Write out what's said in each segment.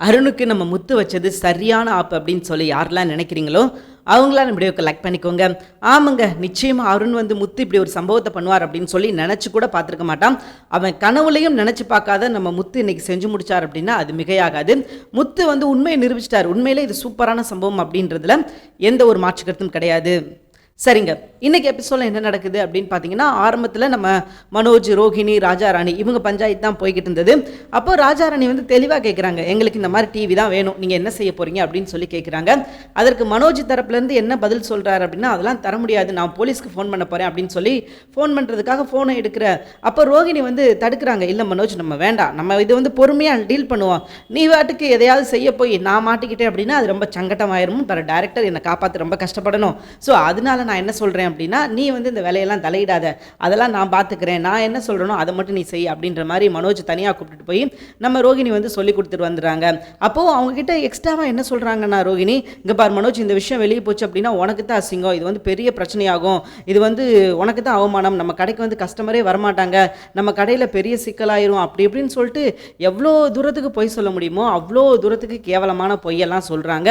அருணுக்கு நம்ம முத்து வச்சது சரியான ஆப் அப்படின்னு சொல்லி யாரெல்லாம் நினைக்கிறீங்களோ அவங்களாம் நம்ம வீடியோக்கு லைக் பண்ணிக்கோங்க. ஆமாங்க நிச்சயமாக அருண் வந்து முத்து இப்படி ஒரு சம்பவத்தை பண்ணுவார் அப்படின்னு சொல்லி நினச்சி கூட பார்த்துருக்க மாட்டான். அவன் கனவுலையும் நினச்சி பார்க்காத நம்ம முத்து இன்னைக்கு செஞ்சு முடிச்சார் அப்படின்னா அது மிகையாகாது. முத்து வந்து உண்மையை நிரூபிச்சிட்டார். உண்மையிலே இது சூப்பரான சம்பவம் அப்படின்றதுல எந்த ஒரு மாற்று கருத்தும் கிடையாது. சரிங்க. இன்னைக்கு எபிசோடில் என்ன நடக்குது அப்படின்னு பார்த்தீங்கன்னா ஆரம்பத்தில் நம்ம மனோஜ் ரோஹிணி ராஜாராணி இவங்க பஞ்சாயத்து தான் போய்கிட்டு இருந்தது. அப்போ ராஜாராணி வந்து தெளிவாக கேட்குறாங்க எங்களுக்கு இந்த மாதிரி டிவி தான் வேணும் நீங்கள் என்ன செய்ய போறீங்க அப்படின்னு சொல்லி கேட்குறாங்க அதற்கு மனோஜ் தரப்புலேருந்து என்ன பதில் சொல்கிறாரு அப்படின்னா அதெல்லாம் தர முடியாது நான் போலீஸ்க்கு ஃபோன் பண்ண போகிறேன் அப்படின்னு சொல்லி ஃபோன் பண்ணுறதுக்காக ஃபோனை எடுக்கிற அப்போ ரோஹிணி வந்து தடுக்கிறாங்க இல்லை மனோஜ் நம்ம வேண்டாம் நம்ம இது வந்து பொறுமையாக டீல் பண்ணுவோம். நீ வாட்டுக்கு எதையாவது செய்ய போய் நான் மாட்டிக்கிட்டேன் அப்படின்னா அது ரொம்ப சங்கட்டமாயிரும் பிற டேரக்டர் என்னை காப்பாற்ற ரொம்ப கஷ்டப்படணும். ஸோ அதனால நான் என்ன சொல்கிறேன் அப்படின்னா நீ வந்து இந்த வேலையெல்லாம் தலையிடாத. அதெல்லாம் நான் பார்த்துக்கிறேன் நான் என்ன சொல்கிறேனோ அதை மட்டும் நீ செய் அப்படின்ற மாதிரி மனோஜ் தனியாக கூப்பிட்டுட்டு போய் நம்ம ரோகிணி வந்து சொல்லி கொடுத்துட்டு வந்துடுறாங்க. அப்போது அவங்கக்கிட்ட எக்ஸ்ட்ராவாக என்ன சொல்கிறாங்கன்னா ரோகிணி இங்கே பார் மனோஜ் இந்த விஷயம் வெளியே போச்சு அப்படின்னா உனக்கு தான் அசிங்கம். இது வந்து பெரிய பிரச்சனையாகும். இது வந்து உனக்கு தான் அவமானம். நம்ம கடைக்கு வந்து கஸ்டமரே வரமாட்டாங்க. நம்ம கடையில் பெரிய சிக்கலாயிரும். அப்படி இப்படின்னு சொல்லிட்டு எவ்வளோ தூரத்துக்கு பொய் சொல்ல முடியுமோ அவ்வளோ தூரத்துக்கு கேவலமான பொய்யெல்லாம் சொல்கிறாங்க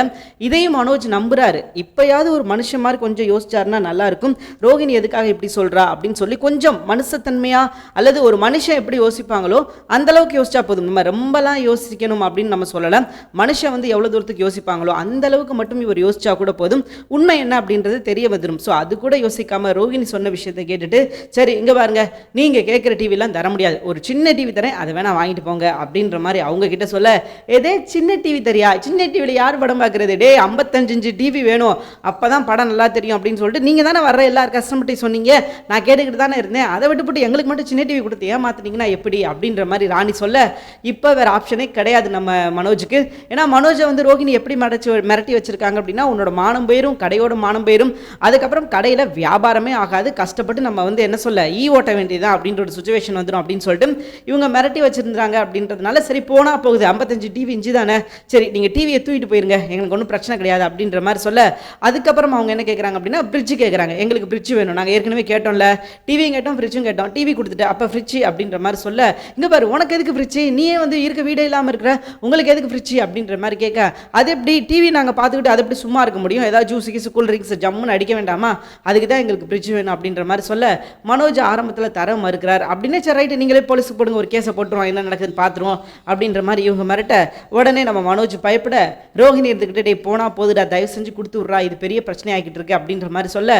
இதையும் மனோஜ் நம்புறாரு. இப்போயாவது ஒரு மனுஷன் மாதிரி கொஞ்சம் யோசிச்சார் நல்லா இருக்கும் ரோகிணி எதுக்காக இப்படி சொல்றா அப்படின்னு சொல்லி கொஞ்சம் மனுஷத்தன்மையா அல்லது ஒரு மனுஷன் எப்படி யோசிப்பாங்களோ அந்த அளவுக்கு யோசிச்சா போதும். நம்ம ரொம்பலாம் யோசிக்கணும் அப்படின்னு நம்ம சொல்லல. மனுஷன் வந்து எவ்வளோ தூரத்துக்கு யோசிப்பாங்களோ அந்த அளவுக்கு மட்டும் இவர் யோசிச்சா கூட போதும். உண்மை என்ன அப்படின்றது தெரிய வந்துடும் ஸோ அது கூட யோசிக்காம ரோகிணி சொன்ன விஷயத்தை கேட்டுட்டு சரி இங்க பாருங்க நீங்க கேட்குற டிவிலாம் தர முடியாது. ஒரு சின்ன டிவி தரேன் அதை வேணா வாங்கிட்டு போங்க அப்படின்ற மாதிரி அவங்க கிட்ட சொல்ல ஏதே சின்ன டிவி தெரியா? சின்ன டிவியில் யார் படம் பார்க்குறது டே ஐம்பத்தஞ்சு டிவி வேணும். அப்போ தான் படம் நல்லா தெரியும் அப்படின்னு சொல்லிட்டு நீங்கள் தானே வர்ற எல்லா கஸ்டமர்ட்டையும் சொன்னீங்க. நான் கேட்டுக்கிட்டு தானே இருந்தேன். அதை விட்டுப்பட்டு எங்களுக்கு மட்டும் சின்ன டிவி கொடுத்து ஏமாத்துனீங்கன்னா எப்படி? அப்படின்ற மாதிரி ராணி சொல்ல இப்போ வேறு ஆப்ஷனே கிடையாது நம்ம மனோஜுக்கு. ஏன்னா மனோஜை வந்து ரோகிணி எப்படி மடச்சி மிரட்டி வச்சுருக்காங்க அப்படின்னா உன்னோட மானம் போயிரும் கடையோட மானம் போயிரும். அதுக்கப்புறம் கடையில் வியாபாரமே ஆகாது. கஷ்டப்பட்டு நம்ம வந்து என்ன சொல்ல ஈ ஓட்ட வேண்டியதுதான் அப்படின்ற ஒரு சுச்சுவேஷன் வந்துடும் அப்படின்னு சொல்லிட்டு இவங்க மிரட்டி வச்சுருந்தாங்க அப்படின்றதுனால சரி போனால் போகுது. ஐம்பத்தஞ்சு டிவி இஞ்சி தானே. சரி நீங்கள் டிவியை தூக்கிட்டு போயிருங்க. எங்களுக்கு ஒன்றும் பிரச்சனை கிடையாது அப்படின்ற மாதிரி சொல்ல அதுக்கப்புறம் அவங்க என்ன கேட்குறாங்க அப்படின்னா ஃப்ரிட்ஜ் கேட்குறாங்க எங்களுக்கு ஃப்ரிட்ஜ் வேணும். நாங்கள் ஏற்கனவே கேட்டோம்ல. டிவியும் கேட்டோம் ஃப்ரிட்ஜும் கேட்டோம். டிவி கொடுத்துட்டு அப்போ ஃப்ரிட்ஜ் அப்படின்ற மாதிரி சொல்ல இங்கே பாரு உனக்கு எதுக்கு ஃப்ரிட்ஜ் நீயே வந்து இருக்க வீடே இல்லாமல் இருக்கிற உங்களுக்கு எதுக்கு ஃப்ரிட்ஜ் அப்படின்ற மாதிரி கேட்க அது எப்படி? டிவி நாங்கள் பார்த்துக்கிட்டு அது எப்படி சும்மா இருக்க முடியும்? ஏதாவது ஜூஸ் கீஸ் கூல் ட்ரிங்க்ஸ் ஜம்முன்னு அடிக்க வேண்டாமா? அதுக்கு தான் எங்களுக்கு ஃப்ரிட்ஜ் வேணும் அப்படின்ற மாதிரி சொல்ல மனோஜ் ஆரம்பத்தில் தர மறுக்கிறார். அப்படின்னே சரி ரைட்டு நீங்களே போலீஸுக்கு போடுங்க ஒரு கேஸை போட்டுருவோம். என்ன நடக்குதுன்னு பார்த்துருவோம். அப்படின்ற மாதிரி இவங்க மிரட்ட உடனே நம்ம மனோஜ் பயப்பட ரோஹிணி இருந்துக்கிட்டே போனால் போதுடா தயவு செஞ்சு கொடுத்து விட்றா. இது பெரிய பிரச்சனை ஆகிட்டு இருக்கு. அப்படின்ற மாதிரி சொல்ல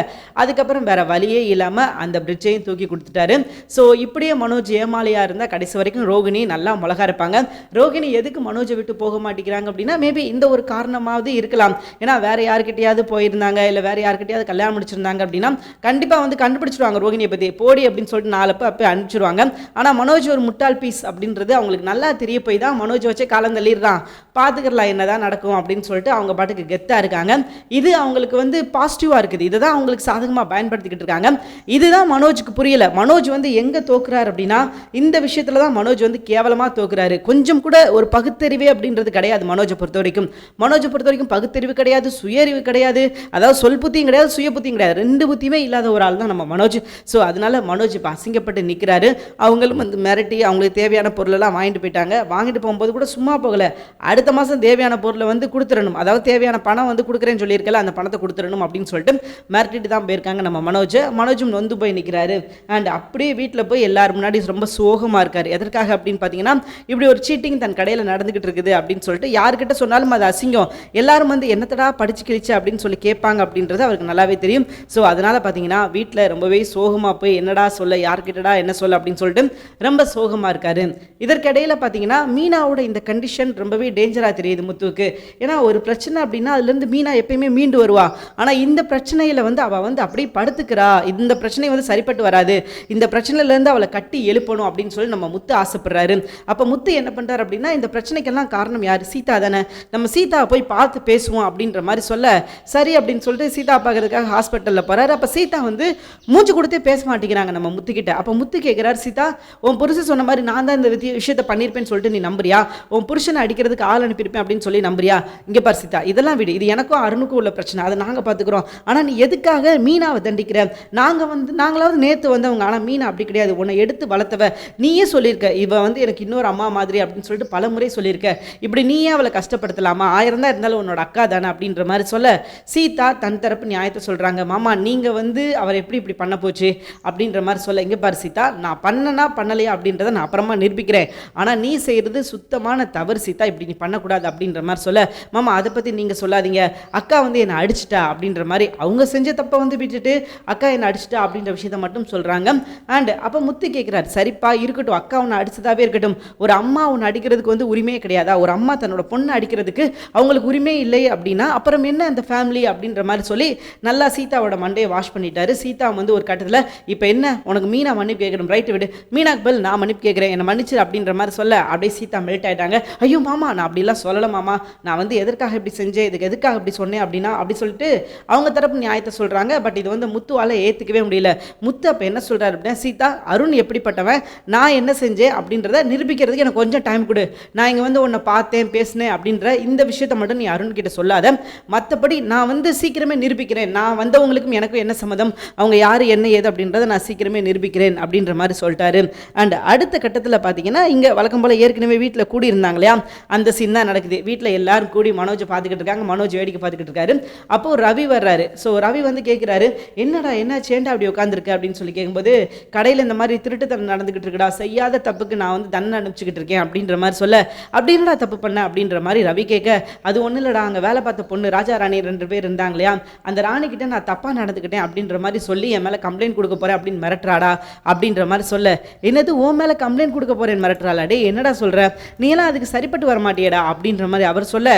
அதுக்கப்புறம் வேற வழியே இல்லாமல் அந்த பிரிட்ஜையும் தூக்கி கொடுத்துட்டாரு. ஸோ இப்படியே மனோஜ் ஏமாலியாக இருந்தால் கடைசி வரைக்கும் ரோகிணி நல்லா மிளகா இருப்பாங்க. ரோகிணி எதுக்கு மனோஜை விட்டு போக மாட்டேங்கிறாங்க அப்படின்னா மேபி இந்த ஒரு காரணமாவது இருக்கலாம். ஏன்னா வேற யாருக்கிட்டையாவது போயிருந்தாங்க இல்லை வேற யாருக்கிட்டையாவது கல்யாணம் முடிச்சிருந்தாங்க அப்படின்னா கண்டிப்பாக வந்து கண்டுபிடிச்சிருவாங்க ரோகிணியை பற்றி போடி அப்படின்னு சொல்லிட்டு நாலப்ப அப்போ அனுப்பிச்சிருவாங்க. ஆனால் மனோஜ் ஒரு முட்டாள் பீஸ் அப்படின்றது அவங்களுக்கு நல்லா தெரிய போய் தான் மனோஜ் வச்சு காலம் தள்ளிடுறான். பார்த்துக்கலாம் என்னதான் நடக்கும் அப்படின்னு சொல்லிட்டு அவங்க பாட்டுக்கு கெத்தாக இருக்காங்க. இது அவங்களுக்கு வந்து பாசிட்டிவாக இருக்குது. இதை தான் அவங்களுக்கு சாதகமாக பயன்படுத்திக்கிட்டு இருக்காங்க. இதுதான் மனோஜுக்கு புரியல. மனோஜ் வந்து எங்கே தோக்குறாரு அப்படின்னா இந்த விஷயத்தில் தான் மனோஜ் வந்து கேவலமாக தோக்குறாரு. கொஞ்சம் கூட ஒரு பகுத்தறிவே அப்படின்றது கிடையாது மனோஜை பொறுத்த வரைக்கும். மனோஜை பொறுத்த வரைக்கும் பகுத்தறிவு கிடையாது சுயறிவு கிடையாது. அதாவது சொல் புத்தியும் கிடையாது சுய புத்தியும் கிடையாது. ரெண்டு புத்தியுமே இல்லாத ஒரு ஆள் தான் நம்ம மனோஜ். ஸோ அதனால மனோஜ் இப்போ அசிங்கப்பட்டு நிற்கிறாரு அவங்களும் வந்து மிரட்டி அவங்களுக்கு தேவையான பொருளெல்லாம் வாங்கிட்டு போயிட்டாங்க. வாங்கிட்டு போகும்போது கூட சும்மா போகலை. அடுத்த மாதம் தேவையான பொருளை வந்து கொடுத்துடணும். அதாவது தேவையான பணம் வந்து கொடுக்குறேன்னு சொல்லியிருக்கல அந்த பணத்தை கொடுத்துடணும் அப்படின்னு சொல்லிட்டு மிரட்டிட்டு தான் போயிருக்காங்க நம்ம மனோஜ். மனோஜும் நொந்து போய் நிற்கிறாரு அண்ட் அப்படியே வீட்டில் போய் எல்லார் முன்னாடி ரொம்ப சோகமாக இருக்கார். எதற்காக அப்படின்னு பார்த்தீங்கன்னா இப்படி ஒரு சீட்டிங் தன் கடையில் நடந்துகிட்டு இருக்குது அப்படின்னு சொல்லிட்டு யாருக்கிட்ட சொன்னாலும் அது அசிங்கம். எல்லாரும் வந்து என்னத்தடா படிச்சு கிழிச்சு? அப்படின்னு சொல்லி கேட்பாங்க அப்படின்றது அவருக்கு நல்லாவே தெரியும். ஸோ அதனால் பார்த்தீங்கன்னா வீட்டில் ரொம்பவே சோகமாக போய் என்னடா சொல்ல? யார்கிட்டடா? என்ன சொல்ல? அப்படின்னு சொல்லிட்டு ரொம்ப சோகமாக இருக்காரு. இதற்கிடையில் பார்த்தீங்கன்னா மீனாவோட இந்த கண்டிஷன் ரொம்பவே டேஞ்சராக தெரியுது முத்துவுக்கு. ஏன்னா ஒரு பிரச்சனை அப்படின்னா அதுலேருந்து மீனா எப்பயுமே மீண்டு வருவா. ஆனால் இந்த பிரச்சனையில் வந்து அவள் வந்து அப்படியே படுத்துக்கிறா. இந்த பிரச்சனை வந்து சரிப்பட்டு வராது. இந்த பிரச்சனையிலேருந்து அவளை கட்டி எழுப்பணும் அப்படின்னு சொல்லி நம்ம முத்து ஆசைப்படுறாரு. அப்போ முத்து என்ன பண்ணுறாரு அப்படின்னா இந்த பிரச்சனைக்கெல்லாம் காரணம் யார்? சீதா தானே. நம்ம சீதாவை போய் பார்த்து பேசுவோம் அப்படின்ற மாதிரி சொல்ல சரி அப்படின்னு சொல்லிட்டு சீதா பார்க்கறதுக்காக ஹாஸ்பிட்டலில் போகிறாரு அப்போ சீதா வந்து மூச்சு கொடுத்தே பேச மாட்டேங்கிறாங்க நம்ம முத்துக்கிட்ட. அப்போ முத்து கேட்குறாரு சீதா உன் புருஷன் சொன்ன மாதிரி நான் தான் இந்த வித்திய விஷயத்தை பண்ணியிருப்பேன்னு சொல்லிட்டு நீ நம்புறியா? உன் புருஷனை அடிக்கிறதுக்கு ஆள் அனுப்பியிருப்பேன் அப்படின்னு சொல்லி நம்புறியா? இங்கே பார் சீதா இதெல்லாம் விடு. இது எனக்கும் அருணுக்கும் உள்ள பிரச்சனை. அதை நாங்கள் பார்த்துக்குறோம் ஆனால் நீ எதுக்காக மீனாவை தண்டிக்கிற? நாங்கள் வந்து நாங்களாவது நேற்று வந்தவங்க. ஆனால் மீனா அப்படி கிடையாது. உன்னை எடுத்து வளர்த்தவ. நீயே சொல்லியிருக்க. இவ வந்து எனக்கு இன்னொரு அம்மா மாதிரி அப்படின்னு சொல்லிட்டு பல முறை சொல்லியிருக்க. இப்படி நீயே அவளை கஷ்டப்படுத்தலாமா? ஆயிரம் தான் இருந்தாலும் உன்னோட அக்கா தானே அப்படின்ற மாதிரி சொல்ல சீதா தன் தரப்பு நியாயத்தை சொல்கிறாங்க மாமா நீங்கள் வந்து அவர் எப்படி இப்படி பண்ண போச்சு அப்படின்ற மாதிரி சொல்ல. இங்கே பாரு சீதா நான் பண்ணனா பண்ணலையா அப்படின்றத நான் அப்புறமா நிரூபிக்கிறேன். ஆனால் நீ செய்கிறது சுத்தமான தவறு சீதா. இப்படி நீ பண்ணக்கூடாது அப்படின்ற மாதிரி சொல்ல. மாமா அதை பற்றி நீங்கள் சொல்லாதீங்க. அக்கா வந்து என்னை அடிச்சிட்டா அப்படின்ற மாதிரி அவங்க செஞ்ச தப்பை வந்து விட்டுட்டு அக்கா என்னை அடிச்சிட்டா? அப்படின்ற விஷயத்த மட்டும் சொல்கிறாங்க அண்ட் அப்போ முத்து கேட்குறாரு சரிப்பா இருக்கட்டும். அக்கா உன்னை அடிச்சதாவே இருக்கட்டும். ஒரு அம்மா உன்னை அடிக்கிறதுக்கு வந்து உரிமையே கிடையாதா? ஒரு அம்மா தன்னோட பொண்ணை அடிக்கிறதுக்கு அவங்களுக்கு உரிமை இல்லை அப்படின்னா அப்புறம் என்ன அந்த ஃபேமிலி அப்படின்ற மாதிரி சொல்லி நல்லா சீதாவோட மண்டையை வாஷ் பண்ணிட்டாரு. சீதா வந்து ஒரு கட்டத்தில் இப்போ என்ன? உனக்கு மீனா மன்னிப்பு கேட்கணும். ரைட்டு விடு. மீனாக்கு பதில் நான் மன்னிப்பு கேட்குறேன். என்னை மன்னிச்சு அப்படின்ற மாதிரி சொல்ல அப்படியே சீதா மெல்ட் ஆயிட்டாங்க. ஐயோ மாமா நான் அப்படிலாம் சொல்லலை மாமா. நான் வந்து எதற்காக இப்படி செஞ்சேன்? இதுக்கு எதுக்காக இப்படி சொன்னேன்? அப்படின்னா அப்படி சொல்லிட்டு அவங்க தரப்பு நியாயத்தை சொல்கிறாங்க பட் இது வந்து முத்துவால் ஏற்றுக்கவே முடியல. முத்து அப்போ என்ன சொல்கிறாரு அப்படின்னா சீதா அருண் எப்படிப்பட்டவன்? நான் என்ன செஞ்சேன்? அப்படின்றத நிரூபிக்கிறதுக்கு எனக்கு கொஞ்சம் டைம் கொடு. நான் இங்கே வந்து உன்னை பார்த்தேன் பேசினேன் அப்படின்ற இந்த விஷயத்தை மட்டும் நீ அருண் கிட்ட சொல்லாத. மற்றபடி நான் வந்து சீக்கிரமே நிரூபிக்கிறேன். நான் வந்தவங்களுக்கும் எனக்கும் என்ன சம்மதம்? அவங்க யார் என்ன ஏது அப்படின்றத நான் சீக்கிரமே நிரூபிக்கிறேன் அப்படின்ற மாதிரி சொல்லிட்டாரு. அண்ட் அடுத்த கட்டத்தில் பார்த்தீங்கன்னா இங்கே வழக்கம் போல் ஏற்கனவே வீட்டில் கூடி இருந்தாங்க இல்லையா? அந்த சீன் தான் நடக்குது. வீட்டில் எல்லாரும் கூடி மனோஜை பார்த்துக்கிட்டு இருக்காங்க. மனோஜ் வேடிக்கை பார்த்துக்கிட்டு இருக்காரு. அப்போ ரவி வர்றாரு. ஸோ ரவி வந்து கேட்குறாரு என்னடா என்ன சேண்டா அப்படி உட்காந்துருக்கு அப்படின்னு சொல்லி கேட்கும்போது கடையில் இந்த மாதிரி திருட்டுத்தனம் நடந்துக்கிட்டு இருக்குடா செய்யாத தப்புக்கு நான் வந்து தண்டனை அனுப்பிச்சிக்கிட்டு இருக்கேன் அப்படின்ற மாதிரி சொல்ல அப்படி என்னடா தப்பு பண்ண? அப்படின்ற மாதிரி ரவி கேட்க அது ஒன்றும் இல்லைடா அங்கே வேலை பார்த்த பொண்ணு ராஜா ராணி ரெண்டு பேர் இருந்தாங்க இல்லையா? அந்த ராணி கிட்ட நான் தப்பாக நடந்துக்கிட்டேன் அப்படின்ற மாதிரி சொல்லி என் மேலே கம்ப்ளைண்ட் கொடுக்க போகிறேன் அப்படின்னு மிரட்டுறாடா அப்படின்ற மாதிரி சொல்ல என்னது உன் மேலே கம்ப்ளைண்ட் கொடுக்க போகிறேன் மிரட்டுறாளா? டே என்னடா சொல்கிற நீ எல்லாம் அதுக்கு சரிப்பட்டு வர மாட்டியடா அப்படின்ற மாதிரி அவர் சொல்ல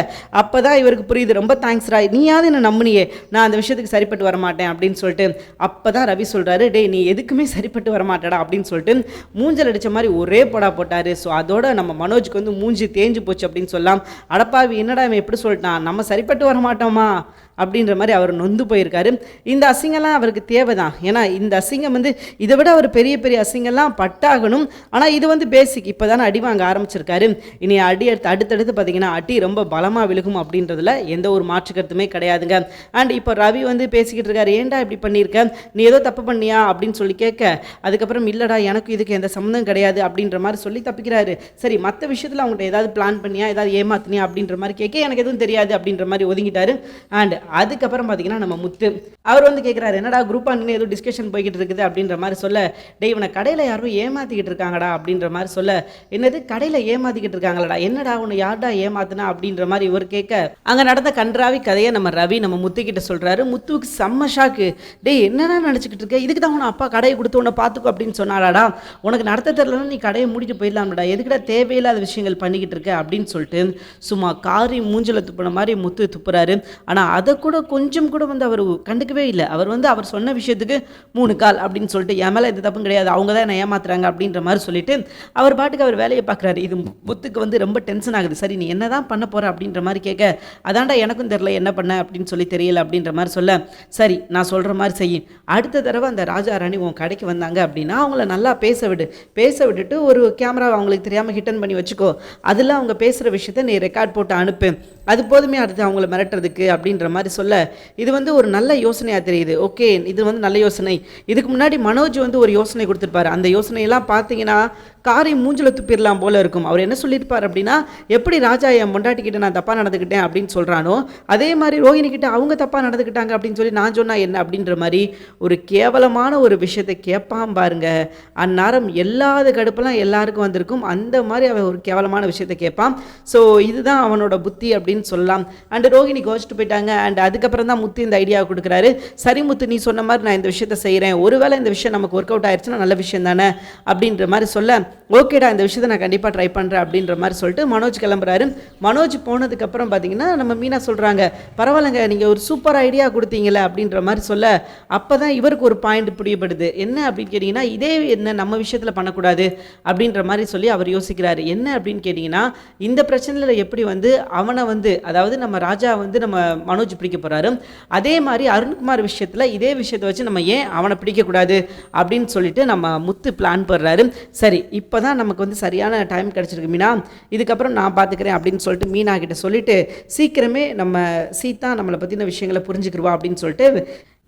அப்போ தான் இவருக்கு புரியுது ரொம்ப தேங்க்ஸ்ரா நீயாவது என்ன நம்பினியே நான் அந்த விஷயத்துக்கு சரி சரிப்பட்டு வர மாட்டேன் அப்படின்னு சொல்லிட்டு அப்போ தான் ரவி சொல்கிறாரு டேய் நீ எதுக்குமே சரிப்பட்டு வர மாட்டேடா அப்படின்னு சொல்லிட்டு மூஞ்சல் அடித்த மாதிரி ஒரே போடா போட்டார். ஸோ அதோட நம்ம மனோஜுக்கு வந்து மூஞ்சி தேஞ்சு போச்சு அப்படின்னு சொல்லலாம் அடப்பாவி என்னடா இவன் எப்படி சொல்லிட்டான்? நம்ம சரிப்பட்டு வர மாட்டோமா அப்படின்ற மாதிரி அவர் நொந்து போயிருக்காரு. இந்த அசிங்கம்லாம் அவருக்கு தேவைதான். ஏன்னா இந்த அசிங்கம் வந்து இதை விட அவர் பெரிய பெரிய அசிங்கம்லாம் பட்டாகணும். ஆனால் இது வந்து பேசிக் இப்போ தானே அடி வாங்க ஆரம்பிச்சிருக்காரு. இனி அடி எடுத்து அடுத்தடுத்து பார்த்தீங்கன்னா அடி ரொம்ப பலமாக விழுகும் அப்படின்றதுல எந்த ஒரு மாற்று கருத்துமே கிடையாதுங்க. அண்ட் இப்போ ரவி வந்து பேசிக்கிட்டு இருக்காரு ஏன்டா இப்படி பண்ணியிருக்க? நீ ஏதோ தப்பு பண்ணியா? அப்படின்னு சொல்லி கேட்க அதுக்கப்புறம் இல்லைடா எனக்கு இதுக்கு எந்த சம்மந்தம் கிடையாது. அப்படின்ற மாதிரி சொல்லி தப்பிக்கிறாரு. சரி மற்ற விஷயத்தில் அவங்கள்ட்ட ஏதாவது பிளான் பண்ணியா? ஏதாவது ஏமாத்தினியா? அப்படின்ற மாதிரி கேட்க எனக்கு எதுவும் தெரியாது. அப்படின்ற மாதிரி ஒதுங்கிட்டாரு. அண்ட் அதுக்கப்புறம் பார்த்தீங்கன்னா நம்ம முத்து அவர் வந்து கேட்குறாரு என்னடா குரூப்பாக நின்று ஏதோ டிஸ்கஷன் போய்கிட்டு இருக்குது? அப்படின்ற மாதிரி சொல்ல டேய் இவனை கடையில் யாரும் ஏமாத்திக்கிட்டு இருக்காங்கடா அப்படின்ற மாதிரி சொல்ல என்னது கடையில் ஏமாத்திக்கிட்டு இருக்காங்களடா? என்னடா உன்னை யார்டா ஏமாத்துனா? அப்படின்ற மாதிரி இவர் கேட்க அங்கே நடந்த கன்றாவி கதையை நம்ம ரவி நம்ம முத்துக்கிட்ட சொல்கிறாரு முத்துவுக்கு செம்ம ஷாக்கு டேய் என்னடா நினச்சிக்கிட்டு இருக்க? இதுக்கு தான் உன அப்பா கடையை கொடுத்து உன்னை பார்த்துக்கோ அப்படின்னு சொன்னாடாடா உனக்கு நடத்த தெரிலன்னா நீ கடையை மூடிட்டு போயிடலாம்டா. எதுக்கிட்ட தேவையில்லாத விஷயங்கள் பண்ணிக்கிட்டு இருக்க? அப்படின்னு சொல்லிட்டு சும்மா காரி மூஞ்சில துப்புன மாதிரி முத்து துப்புறாரு. ஆனால் அதை கூட கொஞ்சம் கூட வந்து அவர் கண்டுக்கவே இல்லை. அவர் வந்து அவர் சொன்ன விஷயத்துக்கு மூணு கால் அப்படின்னு சொல்லிட்டு என் மேலே எந்த தப்பும் கிடையாது. அவங்க தான் என்ன ஏமாத்துறாங்க அப்படின்ற மாதிரி சொல்லிட்டு அவர் பாட்டுக்கு அவர் வேலையை பார்க்குறாரு. இது புத்துக்கு வந்து ரொம்ப டென்ஷன் ஆகுது. சரி நீ என்ன தான் பண்ண போகிற அப்படின்ற மாதிரி கேட்க அதான்டா எனக்கும் தெரில என்ன பண்ண? அப்படின்னு சொல்லி தெரியல அப்படின்ற மாதிரி சொல்ல சரி நான் சொல்கிற மாதிரி செய்யும் அடுத்த தடவை அந்த ராஜா ராணி உன் கடைக்கு வந்தாங்க அப்படின்னா அவங்கள நல்லா பேச விடு. பேச விட்டுட்டு ஒரு கேமரா அவங்களுக்கு தெரியாமல் ஹிட்டன் பண்ணி வச்சுக்கோ. அதில் அவங்க பேசுகிற விஷயத்த நீ ரெக்கார்ட் போட்டு அனுப்பு. அது போதுமே அடுத்து அவங்கள மிரட்டுறதுக்கு அப்படின்ற மாதிரி சொல்ல இது வந்து ஒரு நல்ல யோசனையாக தெரியுது. ஓகே இது வந்து நல்ல யோசனை. இதுக்கு முன்னாடி மனோஜ் வந்து ஒரு யோசனை கொடுத்துருப்பாரு. அந்த யோசனையெல்லாம் பார்த்தீங்கன்னா காரை மூஞ்சில துப்பிடலாம் போல இருக்கும். அவர் என்ன சொல்லியிருப்பார் அப்படின்னா எப்படி ராஜா என் பொண்டாட்டிக்கிட்ட நான் தப்பாக நடந்துக்கிட்டேன் அப்படின்னு சொல்கிறானோ அதே மாதிரி ரோஹிணி கிட்ட அவங்க தப்பாக நடந்துக்கிட்டாங்க அப்படின்னு சொல்லி நான் சொன்னால் என்ன அப்படின்ற மாதிரி ஒரு கேவலமான ஒரு விஷயத்தை கேட்பான் பாருங்க. அந்நேரம் எல்லாத கடுப்பெல்லாம் எல்லாருக்கும் வந்திருக்கும். அந்த மாதிரி அவன் ஒரு கேவலமான விஷயத்தை கேட்பான் ஸோ இதுதான் அவனோட புத்தி அப்படின்னு சொல்லலாம். அண்டு ரோஹிணி கோச்சிட்டு போயிட்டாங்க. அண்ட் அதுக்கப்புறம் தான் முத்து இந்த ஐடியா கொடுக்குறாரு. சரி முத்து நீ சொன்ன மாதிரி நான் இந்த விஷயத்தை செய்கிறேன் ஒருவேளை இந்த விஷயம் நமக்கு ஒர்க் அவுட் ஆயிடுச்சுன்னா நல்ல விஷயம் தானே? அப்படின்ற மாதிரி சொல்ல ஓகேடா இந்த விஷயத்தை நான் கண்டிப்பாக ட்ரை பண்ணுறேன் அப்படின்ற மாதிரி சொல்லிட்டு மனோஜ் கிளம்புறாரு. மனோஜ் போனதுக்கப்புறம் பார்த்தீங்கன்னா நம்ம மீனா சொல்கிறாங்க பரவாயில்லைங்க நீங்கள் ஒரு சூப்பர் ஐடியா கொடுத்தீங்களே அப்படின்ற மாதிரி சொல்ல அப்போ தான் இவருக்கு ஒரு பாயிண்ட் புரியப்படுது. என்ன? அப்படின்னு கேட்டிங்கன்னா இதே என்ன நம்ம விஷயத்தில் பண்ணக்கூடாது அப்படின்ற மாதிரி சொல்லி அவர் யோசிக்கிறாரு. என்ன? அப்படின்னு கேட்டிங்கன்னா இந்த பிரச்சனையில் எப்படி வந்து அவனை வந்து அதாவது நம்ம ராஜா வந்து நம்ம மனோஜ் பிடிக்க போகிறாரு அதே மாதிரி அருண்குமார் விஷயத்தில் இதே விஷயத்தை வச்சு நம்ம ஏன் அவனை பிடிக்கக்கூடாது அப்படின்னு சொல்லிட்டு நம்ம முத்து பிளான் போடுறாரு. சரி இப்போ இப்போ தான் நமக்கு வந்து சரியான டைம் கிடச்சிருக்கு. மீனா இதுக்கப்புறம் நான் பார்த்துக்கிறேன் அப்படின்னு சொல்லிட்டு மீனா கிட்ட சொல்லிட்டு சீக்கிரமே நம்ம சீதா நம்மளை பற்றின விஷயங்களை புரிஞ்சுக்கிருவா அப்படின்னு சொல்லிட்டு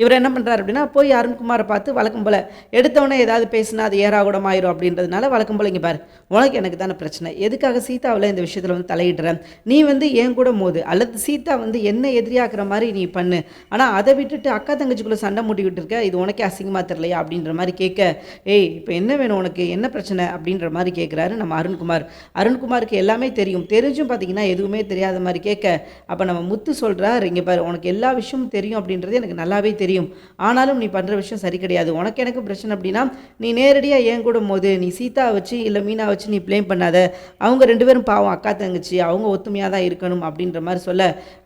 இவர் என்ன பண்ணுறாரு அப்படின்னா போய் அருண்குமாரை பார்த்து வழக்கம் போல் எடுத்தவொடனே ஏதாவது பேசினா அது ஏறாகுடம் ஆயிரும் அப்படின்றதுனால வழக்கம் போல் இங்கே பாரு உனக்கு எனக்கு தானே பிரச்சனை. எதுக்காக சீதாவில் இந்த விஷயத்தில் வந்து தலையிடுறேன் நீ வந்து ஏன் கூட மோது? அல்லது சீதா வந்து என்ன எதிரியாக்குற மாதிரி நீ பண்ணு? ஆனால் அதை விட்டுட்டு அக்கா தங்கச்சிக்குள்ளே சண்டை மூட்டிக்கிட்டு இருக்க இது உனக்கே அசிங்கமாக தெரியலையா? அப்படின்ற மாதிரி கேட்க ஏய் இப்போ என்ன வேணும் உனக்கு? என்ன பிரச்சனை? அப்படின்ற மாதிரி கேட்குறாரு நம்ம அருண்குமார். அருண்குமாருக்கு எல்லாமே தெரியும். தெரிஞ்சும் பார்த்தீங்கன்னா எதுவுமே தெரியாத மாதிரி கேட்க அப்போ நம்ம முத்து சொல்கிறார் இங்கே பாரு உனக்கு எல்லா விஷயமும் தெரியும் அப்படின்றது எனக்கு நல்லாவே தெரியும். தெரியும். ஆனாலும் நீ பண்ணுற விஷயம் சரி கிடையாது. உனக்கு எனக்கு பிரச்சனை அப்படின்னா நீ நேரடியாக ஏன் கூடும் போது நீ சீதா வச்சு இல்லை மீனா வச்சு நீ ப்ளேம் பண்ணாத. அவங்க ரெண்டு பேரும் பாவம் அக்கா தங்கச்சி அவங்க ஒத்துமையாக தான் இருக்கணும் அப்படின்ற மாதிரி சொல்ல.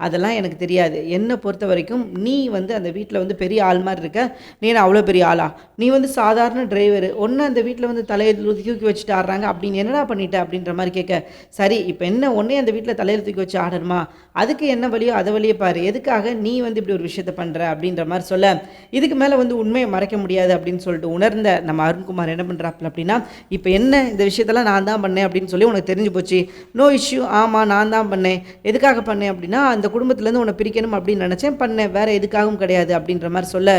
அதெல்லாம் எனக்கு தெரியாது. என்னை பொறுத்த வரைக்கும் நீ வந்து அந்த வீட்டில் வந்து பெரிய ஆள் மாதிரி இருக்க. நீ அவ்வளோ பெரிய ஆளா? நீ வந்து சாதாரண டிரைவர் ஒன்று அந்த வீட்டில் வந்து தலையில் தூக்கி வச்சுட்டு ஆடுறாங்க அப்படின்னு என்னடா பண்ணிட்ட அப்படின்ற மாதிரி கேட்க. சரி இப்போ என்ன ஒன்றே அந்த வீட்டில் தலையில் தூக்கி வச்சு ஆடணுமா? அதுக்கு என்ன வழியோ அதை வழியே பாரு. எதுக்காக நீ வந்து இப்படி ஒரு விஷயத்த பண்ணுற அப்படின்ற மாதிரி சொல்ல இதுக்கு மேலே வந்து உண்மையை மறைக்க முடியாது அப்படின்னு சொல்லிட்டு உணர்ந்த நம்ம அருண்குமார் என்ன பண்ணுறாப்புல அப்படின்னா இப்போ என்ன இந்த விஷயத்தெல்லாம் நான் தான் பண்ணேன் அப்படின்னு சொல்லி உனக்கு தெரிஞ்சு போச்சு. நோ இஷ்யூ ஆமாம் நான் தான் பண்ணேன். எதுக்காக பண்ணேன்? அப்படின்னா அந்த குடும்பத்துலேருந்து உன்னை பிரிக்கணும் அப்படின்னு நினச்சேன். பண்ணேன். வேறு எதுக்காகவும் கிடையாது அப்படின்ற மாதிரி சொல்ல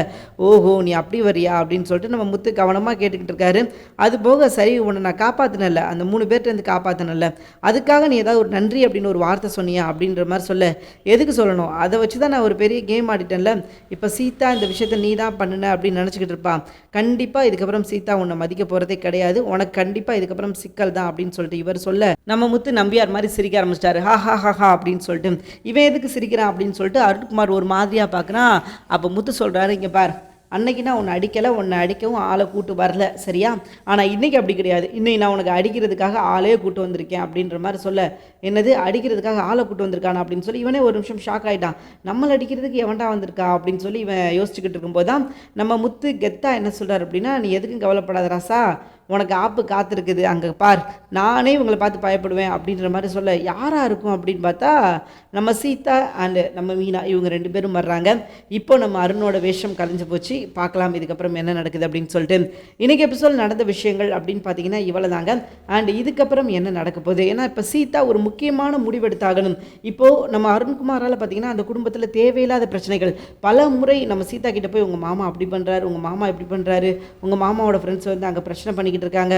ஓஹோ நீ அப்படி வரியா அப்படின்னு சொல்லிட்டு நம்ம முத்து கவனமாக கேட்டுக்கிட்டு இருக்காரு. அது போக சரி உன்னை நான் காப்பாற்றினல அந்த மூணு பேர்ட்டேருந்து காப்பாற்றினல அதுக்காக நீ ஏதாவது ஒரு நன்றி அப்படின்னு ஒரு வார்த்தை சொன்னியா அப்படின்ற மாதிரி சொல்ல எதுக்கு சொல்லணும்? அதை வச்சு தான் நான் ஒரு பெரிய கேம் ஆடிட்டேன்ல. இப்போ சீதா இந்த விஷயத்த நீ தான் பண்ணுன அப்படின்னு நினச்சிக்கிட்டு இருப்பான் கண்டிப்பாக இதுக்கப்புறம் சீதா உன்னை மதிக்க போகிறதே கிடையாது. உனக்கு கண்டிப்பாக இதுக்கப்புறம் சிக்கல் தான் அப்படின்னு சொல்லிட்டு இவர் சொல்ல நம்ம முத்து நம்பியார் மாதிரி சிரிக்க ஆரம்பிச்சிட்டாரு. ஹா ஹா ஹா ஹா அப்படின்னு சொல்லிட்டு. இவன் எதுக்கு சிரிக்கிறான் அப்படின்னு சொல்லிட்டு அருண்குமார் ஒரு மாதிரியாக பார்க்குறான் அப்போ முத்து சொல்கிறாரு இங்கே பார் அன்னைக்கு நான் உன்னை அடிக்கலை உன்னை அடிக்கவும் ஆளை கூட்டு வரல சரியா? ஆனால் இன்றைக்கி அப்படி கிடையாது. இன்னைக்கு நான் உனக்கு அடிக்கிறதுக்காக ஆளே கூட்டு வந்திருக்கேன் அப்படின்ற மாதிரி சொல்ல. என்னது? அடிக்கிறதுக்காக ஆளை கூட்டு வந்திருக்கானா அப்படின்னு சொல்லி இவனே ஒரு நிமிஷம் ஷாக் ஆகிட்டான் நம்மளை அடிக்கிறதுக்கு எவன்டா வந்திருக்கா அப்படின்னு சொல்லி இவன் யோசிச்சுக்கிட்டு இருக்கும்போது தான் நம்ம முத்து கெத்தா என்ன சொல்கிறார் அப்படின்னா நீ எதுக்கும் கவலைப்படாத ராசா. உனக்கு ஆப்பு காத்திருக்குது அங்கே பார் நானே இவங்களை பார்த்து பயப்படுவேன் அப்படின்ற மாதிரி சொல்ல யாராக இருக்கும் அப்படின்னு பார்த்தா நம்ம சீதா அண்டு நம்ம மீனா இவங்க ரெண்டு பேரும் வர்றாங்க. இப்போ நம்ம அருணோட வேஷம் கலைஞ்சு போச்சு. பார்க்கலாம் இதுக்கப்புறம் என்ன நடக்குது அப்படின்னு சொல்லிட்டு. இன்றைக்கி எபிசோட் நடந்த விஷயங்கள் அப்படின்னு பார்த்தீங்கன்னா இவ்வளோ தாங்க அண்ட் இதுக்கப்புறம் என்ன நடக்க போகுது? ஏன்னா இப்போ சீதா ஒரு முக்கியமான முடிவெடுத்தாகணும். இப்போது நம்ம அருண்குமாரால் பார்த்தீங்கன்னா அந்த குடும்பத்தில் தேவையில்லாத பிரச்சனைகள். பல முறை நம்ம சீதா கிட்டே போய் உங்கள் மாமா அப்படி பண்ணுறாரு உங்கள் மாமா இப்படி பண்ணுறாரு உங்கள் மாமாவோட ஃப்ரெண்ட்ஸ் வந்து அங்கே பிரச்சனை பண்ணி பண்ணிக்கிட்டு இருக்காங்க.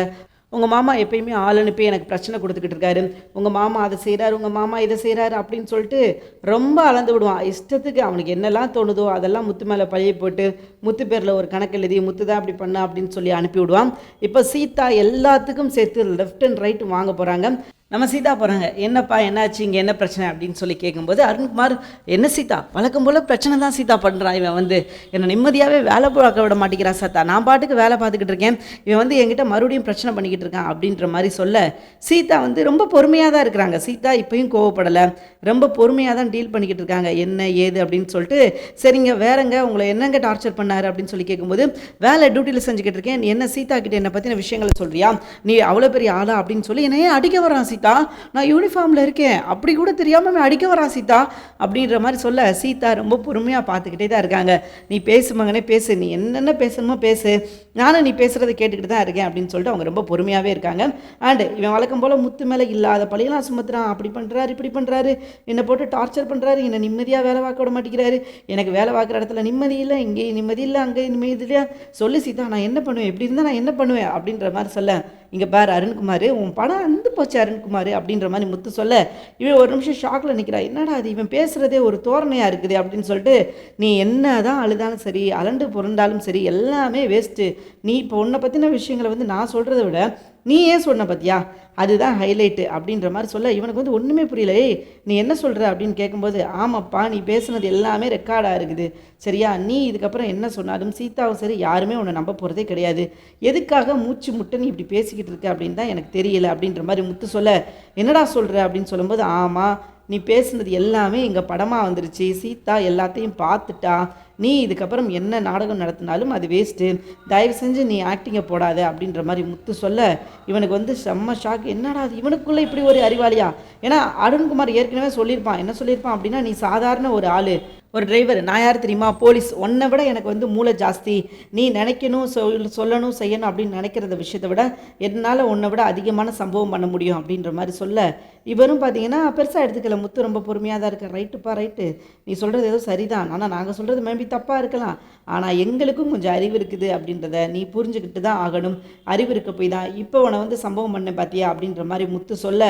உங்கள் மாமா எப்பயுமே ஆள் அனுப்பி எனக்கு பிரச்சனை கொடுத்துக்கிட்டு இருக்காரு. உங்கள் மாமா அதை செய்கிறாரு உங்கள் மாமா இதை செய்கிறாரு அப்படின்னு சொல்லிட்டு ரொம்ப அளந்து விடுவான். இஷ்டத்துக்கு அவனுக்கு என்னெல்லாம் தோணுதோ அதெல்லாம் முத்து மேலே பழைய போட்டு முத்து பேரில் ஒரு கணக்கு எழுதி முத்து தான் அப்படி பண்ண அப்படின்னு சொல்லி அனுப்பி விடுவான். இப்போ சீதா எல்லாத்துக்கும் சேர்த்து லெஃப்ட் அண்ட் ரைட் வாங்க போகிறாங்க நம்ம சீதா போகிறாங்க என்னப்பா என்னாச்சு? இங்கே என்ன பிரச்சனை? அப்படின்னு சொல்லி கேட்கும்போது அருண்குமார் என்ன சீதா? வழக்கம் போல் பிரச்சனை தான் சீதா பண்ணுறான் இவன் வந்து என்னை நிம்மதியாகவே வேலை பார்க்க விட மாட்டேங்கிறான் சத்தா நான் பாட்டுக்கு வேலை பார்த்துக்கிட்டு இருக்கேன். இவன் வந்து என்கிட்ட மறுபடியும் பிரச்சனை பண்ணிக்கிட்டு இருக்கான். அப்படின்ற மாதிரி சொல்ல சீதா வந்து ரொம்ப பொறுமையாக தான் இருக்கிறாங்க. சீதா இப்போயும் கோவப்படலை. ரொம்ப பொறுமையாக தான் டீல் பண்ணிக்கிட்டு இருக்காங்க. என்ன ஏது அப்படின்னு சொல்லிட்டு சரிங்க வேறங்க. உங்களை என்னங்க டார்ச்சர் பண்ணார்? அப்படின்னு சொல்லி கேட்கும்போது வேலை டியூட்டியில் செஞ்சுக்கிட்டு இருக்கேன். நீ என்ன சீதா கிட்ட என்னை பற்றின விஷயங்களை சொல்கிறியா நீ அவ்வளோ பெரிய ஆளா? அப்படின்னு சொல்லி என்னையே அடிக்க வரான் சீதா. நான் யூனிஃபார்மில் இருக்கேன். அப்படி கூட தெரியாமல் அவன் அடிக்க வரான் சீதா அப்படின்ற மாதிரி சொல்ல சீதா ரொம்ப பொறுமையாக பார்த்துக்கிட்டே தான் இருக்காங்க. நீ பேசு மகனே பேசு. நீ என்னென்ன பேசணுமோ பேசு. நானும் நீ பேசுகிறத கேட்டுக்கிட்டு தான் இருக்கேன் அப்படின்னு சொல்லிட்டு அவங்க ரொம்ப பொறுமையாகவே இருக்காங்க. அண்டு இவன் வழக்கம் போல் முத்து மேலே இல்லாத பழியெல்லாம் சுமத்துறான். அப்படி பண்ணுறாரு இப்படி பண்ணுறாரு என்னை போட்டு டார்ச்சர் பண்ணுறாரு என்னை நிம்மதியாக வேலை பார்க்க விட மாட்டேங்கிறாரு. எனக்கு வேலை பார்க்குற இடத்துல நிம்மதி இல்லை இங்கே நிம்மதி இல்லை அங்கே நிம்மதி இல்லையா? சொல்லு சீதா நான் என்ன பண்ணுவேன்? இப்படி இருந்தால் நான் என்ன பண்ணுவேன்? அப்படின்ற மாதிரி சொல்ல இங்கே பாரு அருண்குமார் உன் படம் வந்து போச்சு அருண்குமார் அப்படின்ற மாதிரி முத்து சொல்ல இவன் ஒரு நிமிஷம் ஷாக்கில் நிற்கிறா என்னடா அது இவன் பேசுகிறதே ஒரு தோரணையாக இருக்குது அப்படின்னு சொல்லிட்டு நீ என்ன தான் அழுதாலும் சரி அலண்டு புரண்டாலும் சரி எல்லாமே வேஸ்ட்டு நீ இப்போ உன்னை பற்றின விஷயங்களை வந்து நான் சொல்கிறத விட நீ ஏன் சொன்ன பத்தியா? அதுதான் ஹைலைட்டு அப்படின்ற மாதிரி சொல்ல இவனுக்கு வந்து ஒன்றுமே புரியல. ஏய் நீ என்ன சொல்கிற அப்படின்னு கேட்கும்போது ஆமாப்பா நீ பேசுனது எல்லாமே ரெக்கார்டாக இருக்குது. சரியா? நீ இதுக்கப்புறம் என்ன சொன்னாலும் சீதாவும் சரி யாருமே உன்னை நம்ப போகிறதே கிடையாது. எதுக்காக மூச்சு முட்டை நீ இப்படி பேசிக்கிட்டு இருக்க அப்படின்னு தான் எனக்கு தெரியல அப்படின்ற மாதிரி முத்து சொல்ல என்னடா சொல்கிற அப்படின்னு சொல்லும்போது ஆமாம் நீ பேசுனது எல்லாமே இங்கே படமாக வந்துருச்சு. சீதா எல்லாத்தையும் பார்த்துட்டா. நீ இதுக்கப்புறம் என்ன நாடகம் நடத்தினாலும் அது வேஸ்ட்டு தயவு செஞ்சு நீ ஆக்டிங்கை போடாத அப்படின்ற மாதிரி முத்து சொல்ல இவனுக்கு வந்து செம்ம ஷாக் என்னடா அது இவனுக்குள்ளே இப்படி ஒரு அறிவாளியா? ஏன்னா அருண்குமார் ஏற்கனவே சொல்லியிருப்பான். என்ன சொல்லியிருப்பான் அப்படின்னா நீ சாதாரண ஒரு ஆள். ஒரு டிரைவர் நான் யார் தெரியுமா? போலீஸ் உன்னை விட எனக்கு வந்து மூளை ஜாஸ்தி. நீ நினைக்கணும் சொல் சொல்லணும் செய்யணும் அப்படின்னு நினைக்கிறத விஷயத்தை விட என்னால் உன்னை விட அதிகமான சம்பவம் பண்ண முடியும் அப்படின்ற மாதிரி சொல்ல. இவரும் பார்த்தீங்கன்னா பெருசாக எடுத்துக்கல. முத்து ரொம்ப பொறுமையாக தான் இருக்க ரைட்டுப்பா ரைட்டு நீ சொல்கிறது ஏதோ சரிதான். ஆனால் நாங்கள் சொல்கிறது மேபி தப்பாக இருக்கலாம். ஆனால் எங்களுக்கும் கொஞ்சம் அறிவு இருக்குது அப்படின்றத நீ புரிஞ்சுக்கிட்டு தான் ஆகணும். அறிவு இருக்க போய் தான். இப்போ உன்னை வந்து சம்பவம் பண்ண பார்த்தியா அப்படின்ற மாதிரி முத்து சொல்ல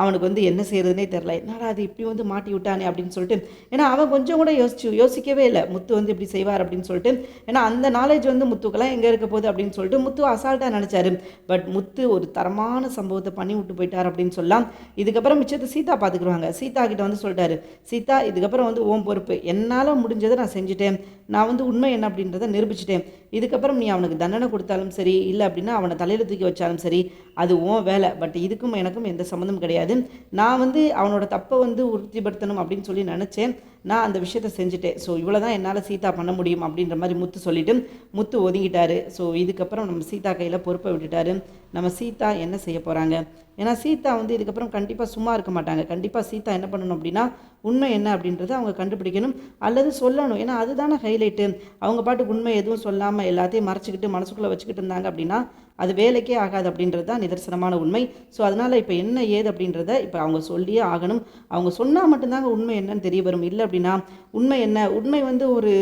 அவனுக்கு வந்து என்ன செய்யறதுனே தெரில என்னடா அது இப்படி வந்து மாட்டி விட்டானே அப்படின்னு சொல்லிட்டு. ஏன்னா அவன் கொஞ்சம் கூட யோசிச்சு யோசிக்கவே இல்லை. முத்து வந்து இப்படி செய்வார் அப்படின்னு சொல்லிட்டு. ஏன்னா அந்த நாலேஜ் வந்து முத்துக்கெல்லாம் எங்கே இருக்க போகுது அப்படின்னு சொல்லிட்டு முத்து அசால்ட்டாக நினச்சாரு. பட் முத்து ஒரு தரமான சம்பவத்தை பண்ணி விட்டு போயிட்டார் அப்படின்னு சொல்லலாம். இதுக்கப்புறம் மிச்சத்தை சீதா பார்த்துக்குருவாங்க சீதா கிட்ட வந்து சொல்லிட்டாரு சீதா இதுக்கப்புறம் வந்து ஓம் பொறுப்பு. என்னால் முடிஞ்சதை நான் செஞ்சுட்டேன். நான் வந்து உண்மை என்ன அப்படின்றத நிரூபிச்சிட்டேன். இதுக்கப்புறம் நீ அவனுக்கு தண்டனை கொடுத்தாலும் சரி இல்லை அப்படின்னா அவனை தலையில் தூக்கி வச்சாலும் சரி அது ஓன் வேலை. பட் இதுக்கும் எனக்கும் எந்த சம்மந்தம் கிடையாது. நான் வந்து அவனோட தப்பை வந்து உறுதிப்படுத்தணும் அப்படின்னு சொல்லி நினச்சேன். நான் அந்த விஷயத்த செஞ்சுட்டேன். ஸோ இவ்வளோ தான் என்னால் சீதா பண்ண முடியும் அப்படின்ற மாதிரி முத்து சொல்லிட்டு முத்து ஒதுங்கிட்டாரு. ஸோ இதுக்கப்புறம் நம்ம சீதா கையில் பொறுப்பை விட்டுட்டாரு. நம்ம சீதா என்ன செய்ய போகிறாங்க ஏன்னா சீதா வந்து இதுக்கப்புறம் கண்டிப்பாக சும்மா இருக்க மாட்டாங்க. கண்டிப்பாக சீதா என்ன பண்ணணும் அப்படின்னா உண்மை என்ன அப்படின்றத அவங்க கண்டுபிடிக்கணும் அல்லது சொல்லணும். ஏன்னா அதுதானே ஹைலைட்டு அவங்க பாட்டுக்கு உண்மை எதுவும் சொல்லாமல் எல்லாத்தையும் மறைச்சிக்கிட்டு மனசுக்குள்ளே வச்சுக்கிட்டு இருந்தாங்க அப்படின்னா அது வேலைக்கே ஆகாது அப்படின்றது தான் நிதர்சனமான உண்மை. ஸோ அதனால் இப்போ என்ன ஏது அப்படின்றத இப்போ அவங்க சொல்லியே ஆகணும். அவங்க சொன்னால் மட்டும்தாங்க உண்மை என்னன்னு தெரிய வரும். இல்லை அப்படின்னா உண்மை என்ன? உண்மை வந்து ஒரு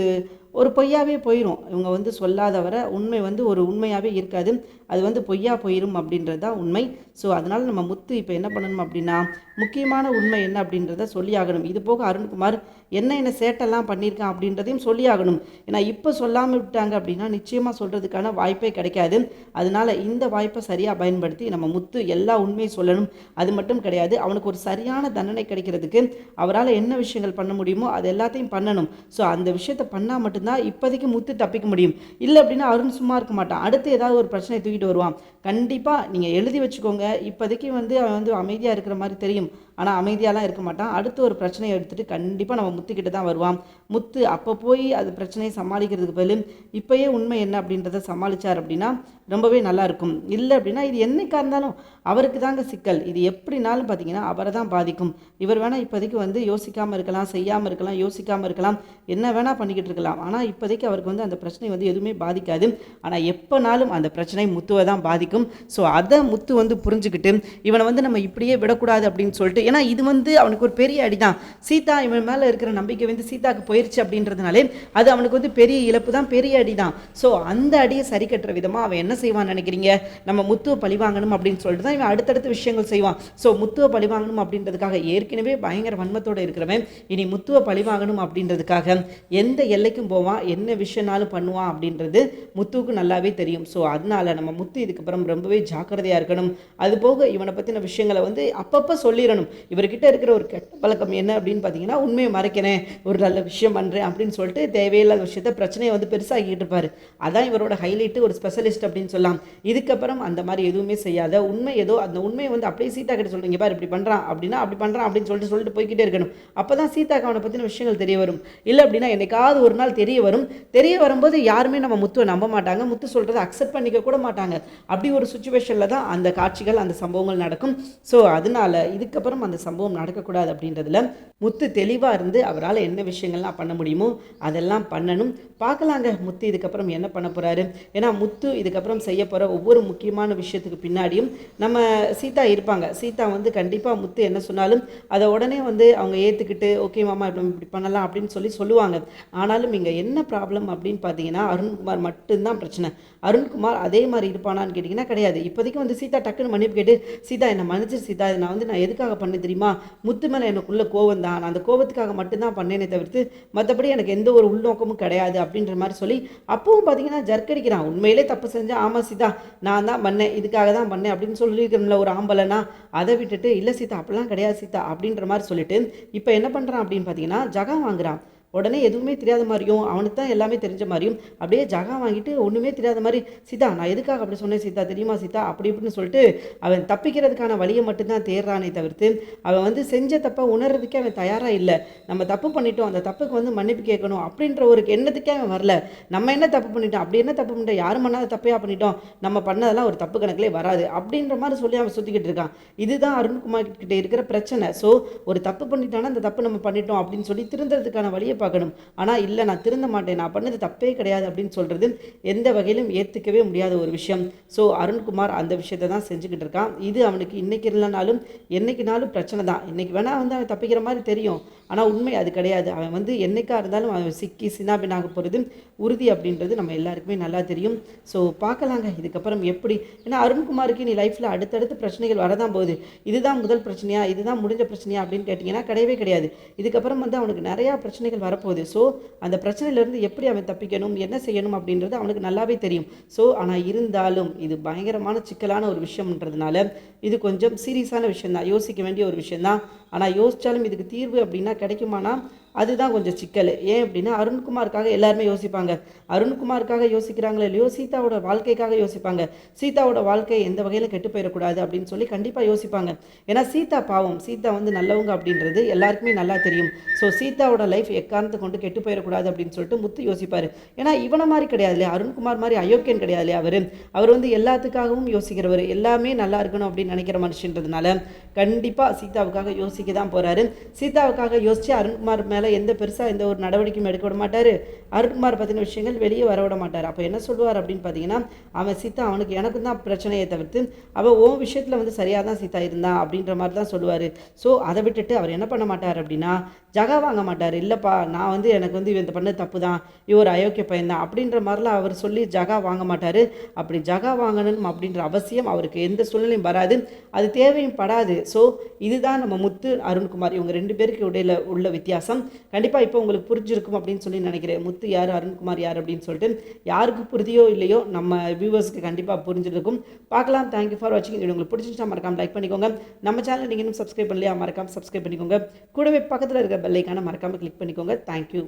ஒரு பொய்யாவே போயிடும் இவங்க வந்து சொல்லாத வர உண்மை வந்து ஒரு உண்மையாகவே இருக்காது. அது வந்து பொய்யா போயிடும் அப்படின்றது தான் உண்மை. ஸோ அதனால் நம்ம முத்து இப்போ என்ன பண்ணணும் அப்படின்னா முக்கியமான உண்மை என்ன அப்படின்றத சொல்லியாகணும் இது போக அருண்குமார் என்ன என்ன சேட்டெல்லாம் பண்ணியிருக்கான் அப்படின்றதையும் சொல்லியாகணும் ஏன்னா இப்போ சொல்லாமல் விட்டாங்க அப்படின்னா நிச்சயமாக சொல்கிறதுக்கான வாய்ப்பே கிடைக்காது. அதனால் இந்த வாய்ப்பை சரியாக பயன்படுத்தி நம்ம முத்து எல்லா உண்மையும் சொல்லணும். அது மட்டும் கிடையாது அவனுக்கு ஒரு சரியான தண்டனை கிடைக்கிறதுக்கு அவரால் என்ன விஷயங்கள் பண்ண முடியுமோ அது எல்லாத்தையும் பண்ணணும். ஸோ அந்த விஷயத்தை பண்ணால் மட்டும்தான் இப்போதைக்கு முத்து தப்பிக்க முடியும். இல்லை அப்படின்னா அருண் சும்மா இருக்க மாட்டான். அடுத்து ஏதாவது ஒரு பிரச்சனையை தூக்கிட்டு வருவான். கண்டிப்பாக நீங்கள் எழுதி வச்சுக்கோங்க. இப்போதைக்கு வந்து அவன் வந்து அமைதியாக இருக்கிற மாதிரி தெரியும். ஆனால் அமைதியாலாம் இருக்க மாட்டான். அடுத்து ஒரு பிரச்சனையை எடுத்துகிட்டு கண்டிப்பாக நம்ம முத்துக்கிட்ட தான் வருவான். முத்து அப்போ போய் அது பிரச்சனையை சமாளிக்கிறதுக்கு பதில் இப்போயே உண்மை என்ன அப்படின்றத சமாளித்தார் அப்படின்னா ரொம்பவே நல்லாயிருக்கும் இல்லை அப்படின்னா இது என்னைக்கா இருந்தாலும் அவருக்கு தாங்க சிக்கல். இது எப்படினாலும் பார்த்தீங்கன்னா அவரை தான் பாதிக்கும். இவர் வேணால் இப்போதைக்கு வந்து யோசிக்காமல் இருக்கலாம் செய்யாமல் இருக்கலாம் யோசிக்காமல் இருக்கலாம் என்ன வேணால் பண்ணிக்கிட்டு இருக்கலாம். ஆனால் இப்போதைக்கு அவருக்கு வந்து அந்த பிரச்சனை வந்து எதுவுமே பாதிக்காது. ஆனால் எப்போனாலும் அந்த பிரச்சனை முத்துவை தான் பாதிக்கும். ஸோ அதை முத்து வந்து புரிஞ்சுக்கிட்டு இவனை வந்து நம்ம இப்படியே விடக்கூடாது அப்படின்னு சொல்லிட்டு ஏன்னா இது வந்து அவனுக்கு ஒரு பெரிய அடி தான் சீதா இவன் மேலே இருக்கிற நம்பிக்கை வந்து சீதாக்கு போயிருச்சு அப்படின்றதுனாலே அது அவனுக்கு வந்து பெரிய இழப்பு தான் பெரிய அடி தான் ஸோ அந்த அடியை சரி கட்டுற விதமாக அவன் என்ன செய்வான்னு நினைக்கிறீங்க? நம்ம முத்துவை பழி வாங்கணும் அப்படின்னு சொல்லிட்டு தான் இவன் அடுத்தடுத்த விஷயங்கள் செய்வான். ஸோ முத்துவை பழி வாங்கணும் அப்படின்றதுக்காக ஏற்கனவே பயங்கர வன்மத்தோடு இருக்கிறவன். இனி முத்துவை பழி வாங்கணும் அப்படின்றதுக்காக எந்த எல்லைக்கும் போவான் என்ன விஷயம்னாலும் பண்ணுவான் அப்படின்றது முத்துவுக்கு நல்லாவே தெரியும். ஸோ அதனால நம்ம முத்து இதுக்கப்புறம் ரொம்பவே ஜாக்கிரதையாக இருக்கணும். அது போக இவனை பற்றின விஷயங்களை வந்து அப்பப்போ சொல்லிடணும். இவர்கிட்ட இருக்கிற ஒரு கெட்ட பழக்கம் என்ன அப்படின்னு பார்த்தீங்கன்னா உண்மையை மறைக்கிறேன் ஒரு நல்ல விஷயம் பண்ணுறேன் அப்படின்னு சொல்லிட்டு தேவையில்லாத விஷயத்த பிரச்சனையை வந்து பெருசாகிக்கிட்டு இருப்பார். அதான் இவரோட ஹைலைட்டு ஒரு ஸ்பெஷலிஸ்ட் அப்படின்னு சொல்லலாம். இதுக்கப்புறம் அந்த மாதிரி எதுவுமே செய்யாத உண்மை ஏதோ அந்த உண்மையை வந்து அப்படியே சீதா கிட்ட சொல்றீங்க பார் இப்படி பண்ணுறான் அப்படின்னா அப்படி பண்ணுறான் அப்படின்னு சொல்லிட்டு சொல்லிட்டு போய்கிட்டே இருக்கணும். அப்போ தான் சீதாக்கு அவனை பற்றின விஷயங்கள் தெரிய வரும். இல்லை அப்படின்னா என்னைக்காவது ஒரு நாள் தெரிய வரும். தெரிய வரும்போது யாருமே நம்ம முத்துவை நம்ப மாட்டாங்க. முத்து சொல்கிறத அக்செப்ட் பண்ணிக்க கூட மாட்டாங்க. அப்படி ஒரு சுச்சுவேஷனில் தான் அந்த காட்சிகள் அந்த சம்பவங்கள் நடக்கும். ஸோ அதனால இதுக்கப்புறம் அந்த சம்பவம் நடக்கக்கூடாது அப்படின்றதுல முத்து தெளிவாக இருந்து அவரால் என்ன விஷயங்கள்லாம் பண்ண முடியுமோ அதெல்லாம் பண்ணணும். பார்க்கலாங்க. முத்து இதுக்கப்புறம் என்ன பண்ண போகிறாரு ஏன்னா முத்து இதுக்கப்புறம் செய்ய போகிற ஒவ்வொரு முக்கியமான விஷயத்துக்கு பின்னாடியும் நம்ம சீதா இருப்பாங்க. சீதா வந்து கண்டிப்பாக முத்து என்ன சொன்னாலும் அதை உடனே வந்து அவங்க ஏற்றுக்கிட்டு ஓகே மாமா இப்படி இப்படி பண்ணலாம் அப்படின்னு சொல்லி சொல்லுவாங்க. ஆனாலும் இங்கே என்ன ப்ராப்ளம் அப்படின்னு பார்த்தீங்கன்னா அருண்குமார் மட்டும்தான் பிரச்சனை. அருண்குமார் அதே மாதிரி இருப்பானான்னு கேட்டிங்கன்னா கிடையாது. இப்போதைக்கு வந்து சீதா டக்குன்னு மன்னிப்பு கேட்டு சீதா என்னை மன்னிச்சு சீதா. இதை நான் வந்து நான் எதுக்காக பண்ணேன் தெரியுமா? முத்து மேலே எனக்குள்ள கோவம் தான். நான் அந்த கோவத்துக்காக மட்டும்தான் பண்ணேனே தவிர்த்து மற்றபடி எனக்கு எந்த ஒரு உள்நோக்கமும் கிடையாது அப்படின்ற மாதிரி சொல்லி அப்பவும் பார்த்தீங்கன்னா ஜர்க்கடிக்கிறான். உண்மையிலே தப்பு செஞ்சேன் ஆமாம் சீதா நான் தான் பண்ணேன். இதுக்காக தான் பண்ணேன் அப்படின்னு சொல்லியிருக்கிறோம்ல ஒரு ஆம்பளைனா அதை விட்டுட்டு இல்லை சீதா அப்படிலாம் கிடையாது சீதா அப்படின்ற மாதிரி சொல்லிட்டு இப்போ என்ன பண்ணுறான் அப்படின்னு பார்த்தீங்கன்னா ஜகா வாங்குறான். உடனே எதுவுமே தெரியாத மாதிரியும் அவனுக்கு தான் எல்லாமே தெரிஞ்ச மாதிரியும் அப்படியே ஜகா வாங்கிட்டு ஒன்றுமே தெரியாத மாதிரி சீதா நான் எதுக்காக அப்படி சொன்னேன் சீதா? தெரியுமா சீதா? அப்படி இப்படின்னு சொல்லிட்டு அவன் தப்பிக்கிறதுக்கான வழியை மட்டும்தான் தேடுறானே தவிர்த்து அவன் வந்து செஞ்ச தப்பை உணர்றதுக்கே அவன் தயாராக இல்லை. நம்ம தப்பு பண்ணிட்டோம் அந்த தப்புக்கு வந்து மன்னிப்பு கேட்கணும் அப்படின்ற ஒரு எண்ணத்துக்கே அவன் வரல. நம்ம என்ன தப்பு பண்ணிட்டோம்? அப்படி என்ன தப்பு பண்ணிட்டோம்? யாரும் பண்ணாத தப்பையாக பண்ணிட்டோம்? நம்ம பண்ணதெல்லாம் ஒரு தப்பு கணக்கிலே வராது அப்படின்ற மாதிரி சொல்லி அவன் சுற்றிக்கிட்டு இருக்கான். இதுதான் அருண்குமார் கிட்டே இருக்கிற பிரச்சனை. ஸோ ஒரு தப்பு பண்ணிட்டானா அந்த தப்பு நம்ம பண்ணிட்டோம் அப்படின்னு சொல்லி திருந்துறதுக்கான வழியை பார்க்கணும் ஆனால் இல்லை நான் திருந்த மாட்டேன். நான் பண்ணது தப்பே கிடையாது அப்படின்னு சொல்கிறது எந்த வகையிலும் ஏற்றுக்கவே முடியாத ஒரு விஷயம். ஸோ அருண்குமார் அந்த விஷயத்தை தான் செஞ்சுக்கிட்டு இருக்கான். இது அவனுக்கு இன்னைக்கு இல்லைனாலும் என்னைக்குனாலும் பிரச்சனை தான். இன்றைக்கி வேணால் வந்து அவன் தப்பிக்கிற மாதிரி தெரியும். ஆனால் உண்மை அது கிடையாது. அவன் வந்து என்னைக்கா இருந்தாலும் அவன் சிக்கி சின்னாபின்னாக போகிறது உறுதி அப்படின்றது நம்ம எல்லாருக்குமே நல்லா தெரியும். ஸோ பார்க்கலாங்க. இதுக்கப்புறம் எப்படி? ஏன்னா அருண்குமாருக்கு நீ லைஃப்பில் அடுத்தடுத்து பிரச்சனைகள் வரதான் போகுது. இதுதான் முதல் பிரச்சனையா? இதுதான் முடிஞ்ச பிரச்சனையா? அப்படின்னு கேட்டிங்கன்னா கிடையவே கிடையாது. இதுக்கப்புறம் வந்து அவனுக்கு நிறையா பிரச்சனைகள் வரப்போகுது. ஸோ அந்த பிரச்சனையிலேருந்து எப்படி அவன் தப்பிக்கணும்? என்ன செய்யணும்? அப்படின்றது அவனுக்கு நல்லாவே தெரியும். ஸோ ஆனால் இருந்தாலும் இது பயங்கரமான சிக்கலான ஒரு விஷயம்ன்றதுனால இது கொஞ்சம் சீரியஸான விஷயம் தான் யோசிக்க வேண்டிய ஒரு விஷயம் தான் ஆனால் யோசித்தாலும் இதுக்கு தீர்வு அப்படின்னா கிடைக்குமானா அதுதான் கொஞ்சம் சிக்கல். ஏன் அப்படின்னா அருண்குமாருக்காக எல்லாருமே யோசிப்பாங்க. அருண்குமாருக்காக யோசிக்கிறாங்களே இல்லையோ சீதாவோட வாழ்க்கைக்காக யோசிப்பாங்க. சீதாவோட வாழ்க்கை எந்த வகையில் கெட்டு போயிடக்கூடாது அப்படின்னு சொல்லி கண்டிப்பாக யோசிப்பாங்க. ஏன்னா சீதா பாவம். சீதா வந்து நல்லவங்க அப்படின்றது எல்லாருக்குமே நல்லா தெரியும். ஸோ சீதாவோட லைஃப் எக்காரணத்தை கொண்டு கெட்டு போயிடக்கூடாது அப்படின்னு சொல்லிட்டு முத்து யோசிப்பார். ஏன்னா இவனை மாதிரி கிடையாது இல்லையா? அருண்குமார் மாதிரி அயோக்கியன் கிடையாது இல்லையா அவர்? அவர் வந்து எல்லாத்துக்காகவும் யோசிக்கிறவர். எல்லாமே நல்லா இருக்கணும் அப்படின்னு நினைக்கிற மனுஷன்றதுனால கண்டிப்பாக சீதாவுக்காக யோசிக்க தான் போகிறாரு சீதாவுக்காக யோசித்து அருண்குமார் மேலே எந்த பெருசாக எந்த ஒரு நடவடிக்கையும் எடுக்க விட மாட்டார். அருண்குமார் பற்றின விஷயங்கள் வெளியே வர விட மாட்டார். அப்போ என்ன சொல்லுவார் அப்படின்னு பார்த்தீங்கன்னா அவன் சீதா அவனுக்கு எனக்கும் தான் பிரச்சனையை தவிர்த்து அவள் ஓ விஷயத்தில் வந்து சரியாக தான் சீதா இருந்தான் அப்படின்ற மாதிரி தான் சொல்லுவார். ஸோ அதை விட்டுட்டு அவர் என்ன பண்ண மாட்டார் அப்படின்னா ஜகா வாங்க மாட்டார். இல்லைப்பா நான் வந்து எனக்கு வந்து இவன் பண்ண தப்பு தான் இவர் அயோக்கிய பையன் தான் அப்படின்ற மாதிரிலாம் அவர் சொல்லி ஜகா வாங்க மாட்டார். அப்படி ஜகா வாங்கணும் அப்படின்ற அவசியம் அவருக்கு எந்த சூழ்நிலையும் வராது. அது தேவையும் படாது. ஸோ இதுதான் நம்ம முத்து அருண்குமார் இவங்க ரெண்டு பேருக்கு இடையில உள்ள வித்தியாசம். கண்டிப்பாக இப்போ உங்களுக்கு புரிஞ்சிருக்கும் அப்படின்னு சொல்லி நினைக்கிறேன். முத்து யார் அருண்குமார் யார் அப்படின்னு சொல்லிட்டு யாருக்கு புரிதியோ இல்லையோ நம்ம வியூவர்ஸ்க்கு கண்டிப்பாக புரிஞ்சிருக்கும். பார்க்கலாம். தேங்க்யூ ஃபார் வாட்சிங் இது உங்களுக்கு பிடிச்சிருந்தா மறக்காமல் லைக் பண்ணிக்கோங்க. நம்ம சேனல் நீங்கள் இன்னும் சப்ஸ்கிரைப் பண்ணலையா மறக்காம சப்ஸ்கிரைப் பண்ணிக்கோங்க. கூடவே பக்கத்தில் இருக்கிற பெல்லைக்கான மறக்காமல் கிளிக் பண்ணிக்கோங்க. தேங்க்யூ